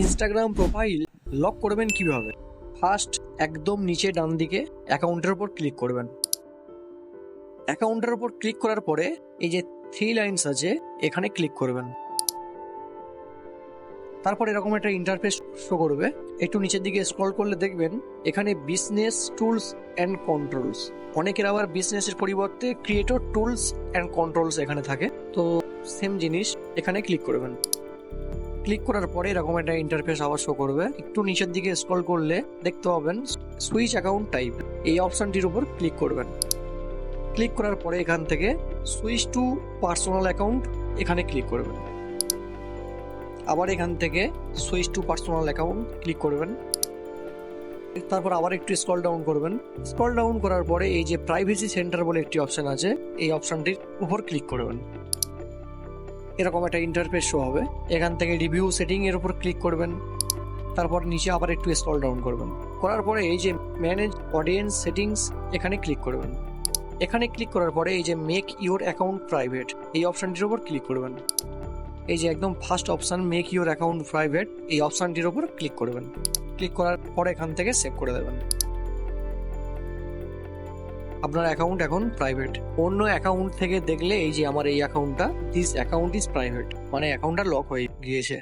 Instagram profile lock করবেন কীভাবে? First একদম নিচে ডান দিকে অ্যাকাউন্টের উপর ক্লিক করবেন। অ্যাকাউন্টের উপর ক্লিক করার পরে এই যে থ্রি লাইনস আছে, এখানে ক্লিক করবেন। তারপর এরকম একটা ইন্টারফেস শো করবে। একটু নিচের দিকে স্ক্রল করলে দেখবেন, এখানে বিজনেস টুলস অ্যান্ড কন্ট্রোলস অনেকের আবার বিজনেসের পরিবর্তে ক্রিয়েটর টুলস অ্যান্ড কন্ট্রোলস এখানে থাকে। তো সেম জিনিস এখানে ক্লিক করবেন। ক্লিক করার পরে এরকম একটা ইন্টারফেস আবার শো করবে। একটু নিচের দিকে স্ক্রল করলে দেখতে পাবেন সুইচ অ্যাকাউন্ট টাইপ এই অপশনটির উপর ক্লিক করবেন। ক্লিক করার পরে এখান থেকে সুইচ টু পার্সোনাল অ্যাকাউন্ট এখানে ক্লিক করবেন। আবার এখান থেকে switch to personal account click করবেন। তারপর আবার একটু স্ক্রল ডাউন করবেন। স্ক্রল ডাউন করার পরে এই যে প্রাইভেসি সেন্টার বলে একটি অপশন আছে, এই অপশনটির উপর ক্লিক করবেন। এরকম একটা ইন্টারফেস শো হবে। এখান থেকে রিভিউ সেটিং এর উপর ক্লিক করবেন। তারপর নিচে আবার একটু স্ক্রল ডাউন করবেন। করার পরে এই যে ম্যানেজ অডিয়েন্স সেটিংস এখানে ক্লিক করবেন। এখানে ক্লিক করার পরে এই যে মেক ইওর অ্যাকাউন্ট প্রাইভেট এই অপশানটির উপর ক্লিক করবেন। এই যে একদম first option make your account private এই অপশানটির উপর ক্লিক করবেন। ক্লিক করার পরে এখান থেকে সেভ করে দেবেন। আপনার অ্যাকাউন্ট এখন প্রাইভেট অন্য অ্যাকাউন্ট থেকে দেখলে এই যে আমার এই অ্যাকাউন্টটা দিস অ্যাকাউন্ট ইজ প্রাইভেট মানে অ্যাকাউন্টটা লক হয়ে গিয়েছে।